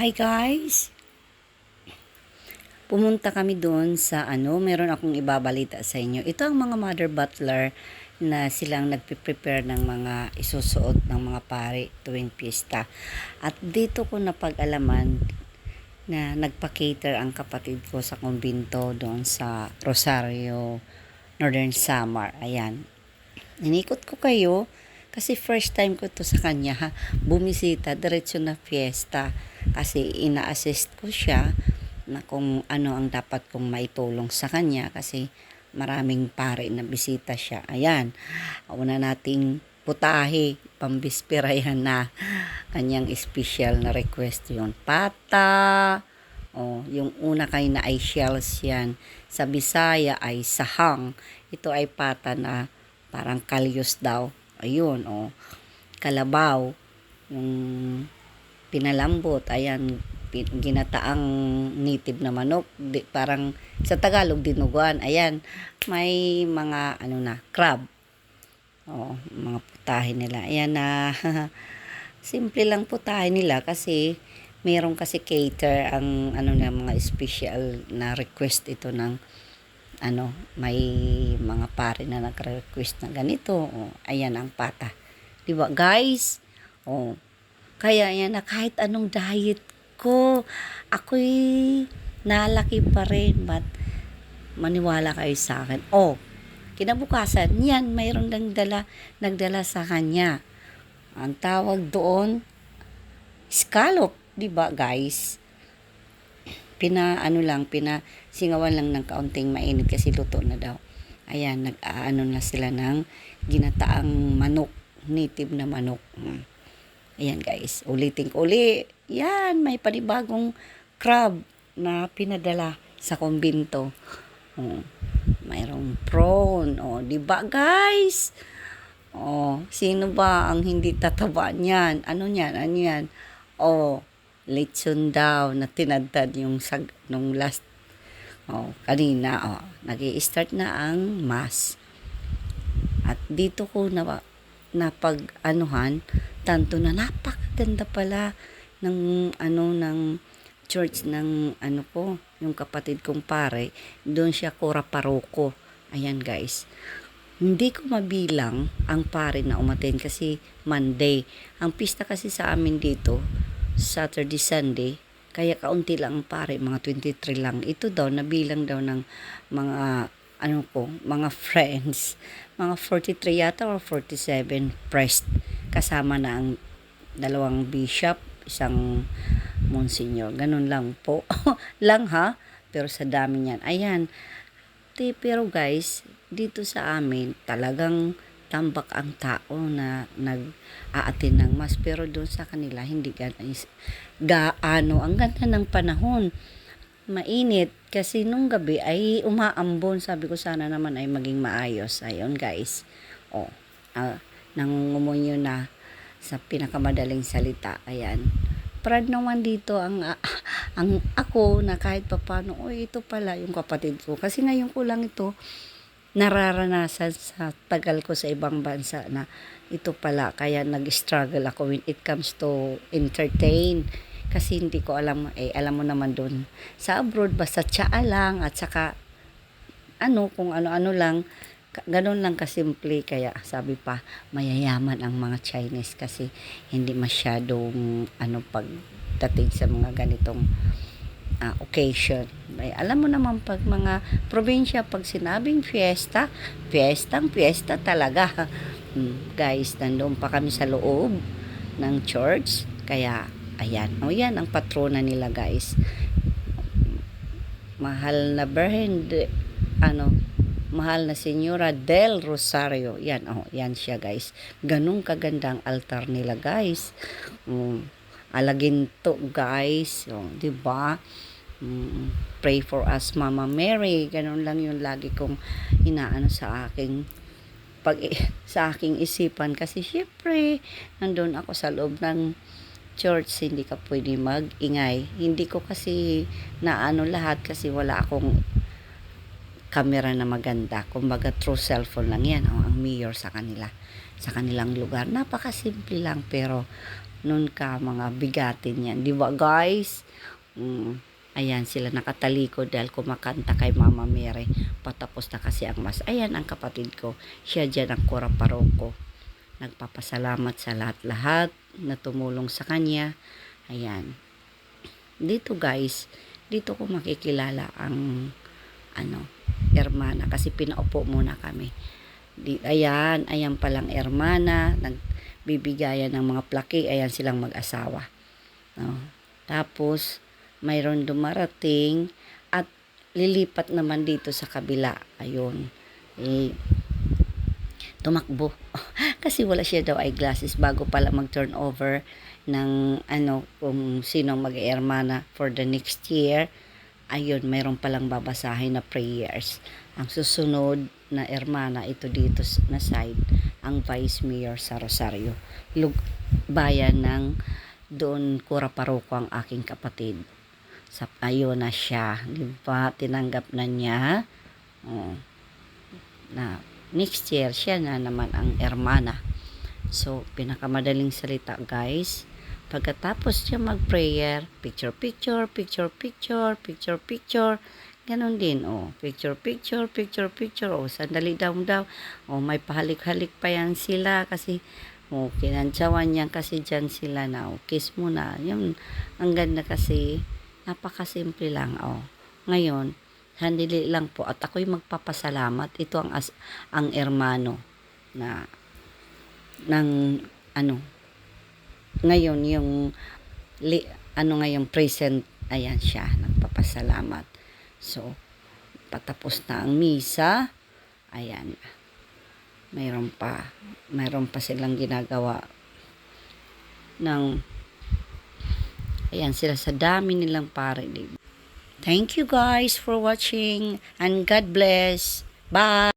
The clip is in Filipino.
Hi guys! Pumunta kami doon sa ano, meron akong ibabalita sa inyo. Ito ang mga mother butler na silang nagpe-prepare ng mga isusuot ng mga pare tuwing piyesta. At dito ko napag-alaman na nagpa-cater ang kapatid ko sa kumbinto doon sa Rosario, Northern Samar. Ayan. Inikot ko kayo kasi first time ko to sa kanya. Bumisita, diretso na fiesta. Kasi ina-assist ko siya na kung ano ang dapat kong maitulong sa kanya kasi maraming pare na bisita siya. Ayan. Una nating putahe, pambispera yan na kanyang special na request yun. Pata, oh, yung una kay na ay shells yan. Sa Bisaya ay sahang. Ito ay pata na parang kalyos daw. Ayun, oh. Kalabaw, yung pinalambot, ayan, ginataang native na manok, di, parang sa Tagalog dinuguan, ayan, may mga ano na, crab. Oh, mga putahe nila. Ayan na simple lang putahe nila kasi meron kasi cater ang ano na mga special na request ito ng ano, may mga pare na nagre-request na ganito. Oh, ayan ang pata. 'Di ba, guys? Oh. Kaya yan na kahit anong diet ko, ako'y nalaki pa rin. But maniwala kayo sa akin. Oh, kinabukasan, yan, mayroong nagdala, nagdala sa kanya. Ang tawag doon, scallop, 'di ba, guys? Pina ano lang, pina singawan lang ng kaunting mainit kasi luto na daw. Ayan, nag-aano na sila ng ginataang manok, native na manok. Mm. Ayan guys, ulitin ko uli. Yan, may panibagong crab na pinadala sa kumbinto. Oh, mayroong prawn. Oh, 'di ba guys? Oh, sino ba ang hindi tataba niyan? Ano niyan? Ano yan? Oh, lechon daw na tinadtad yung sag nung last oh, kanina oh, nag-i-start na ang mass. At dito ko na napag anuhan tanto na napakaganda pala ng ano ng church ng ano ko yung kapatid kong pare. Doon siya kora paroko. Ayan guys. Hindi ko mabilang ang pare na umaten kasi Monday. Ang pista kasi sa amin dito Saturday Sunday kaya kaunti lang ang pare mga 23 lang. Ito daw nabilang daw ng mga ano ko mga friends mga 43 yata or 47 priest kasama na ang dalawang bishop, isang monsignor. Ganun lang po. lang ha? Pero sa dami niyan. Ayan. Di, pero guys, dito sa amin, talagang tambak ang tao na nag-aatin ng mas. Pero doon sa kanila, hindi gaano. Gaano. Ang ganda ng panahon. Mainit. Kasi nung gabi ay umaambon. Sabi ko sana naman ay maging maayos. Ayun guys. Oh. Uh, nangungumunyo na sa pinakamadaling salita. Ayan. Proud naman dito ang uh, ang ako na kahit papano, oy ito pala yung kapatid ko. Kasi ngayon ko lang ito nararanasan sa tagal ko sa ibang bansa na ito pala kaya nag-struggle ako when it comes to entertain kasi hindi ko alam eh alam mo naman doon sa abroad basta tsaa lang at saka ano kung ano-ano lang ganun lang kasimple. Kaya sabi pa mayayaman ang mga Chinese kasi hindi masyadong ano pagdating sa mga ganitong uh, occasion. May, alam mo naman pag mga probinsya pag sinabing fiesta fiestang fiesta talaga. Hmm, guys nandoon pa kami sa loob ng church. Kaya ayan o yan ang patrona nila guys mahal na Virgin ano mahal na Senyora Del Rosario. Yan, oh, yan siya guys. Ganong kagandang altar nila guys. Um, alagin to guys. Oh, di ba? Um, pray for us Mama Mary. Ganon lang yung lagi kong inaano sa aking pag sa aking isipan kasi syempre nandun ako sa loob ng church hindi ka pwede mag-ingay hindi ko kasi naano lahat kasi wala akong camera na maganda. Kumbaga true cellphone lang yan. Oh, ang mayor sa kanila. Sa kanilang lugar. Napakasimple lang pero Noon ka, mga bigatin yan. Di ba, guys? Mm, ayan, sila nakatalikod dahil kumakanta kay Mama Mary. Patapos na kasi ang mas. Ayan, ang kapatid ko. Siya dyan ang kura paroko. Nagpapasalamat sa lahat-lahat na tumulong sa kanya. Ayan. Dito, guys, dito ko makikilala ang ano, ermana kasi pinaupo muna kami. Di, ayan, ayan palang ermana, nagbibigayan ng mga plaki, ayan silang mag-asawa. No? Tapos, mayroon dumarating at lilipat naman dito sa kabila. Ayun. Eh, tumakbo. Kasi wala siya daw eyeglasses bago pala mag-turn over ng ano kung sino mag-ermana for the next year. Ayun, mayroon palang babasahin na prayers. Ang susunod na ermana ito dito na side, ang vice mayor sa Rosario. Lug bayan ng doon Kura Paroko ang aking kapatid. Sa ayun na siya, di ba? Tinanggap na niya. Oh, na next year siya na naman ang ermana. So, pinakamadaling salita guys. Pagkatapos siya mag-prayer, picture, picture, picture, picture, picture, picture, ganon din, oh. Picture, picture, picture, picture, oh. Sandali daw daw. Oh, may pahalik-halik pa yan sila kasi, oh, kinantsawan yan kasi dyan sila na, oh. Kiss mo na. Yun, ang ganda kasi, napakasimple lang, oh. Ngayon, handili lang po at ako'y magpapasalamat. Ito ang as, ang ermano na ng ano ngayon yung li, ano ngayon present ayan siya nagpapasalamat so patapos na ang misa ayan mayroon pa mayroon pa silang ginagawa ng ayan sila sa dami nilang pare? Thank you guys for watching and God bless. Bye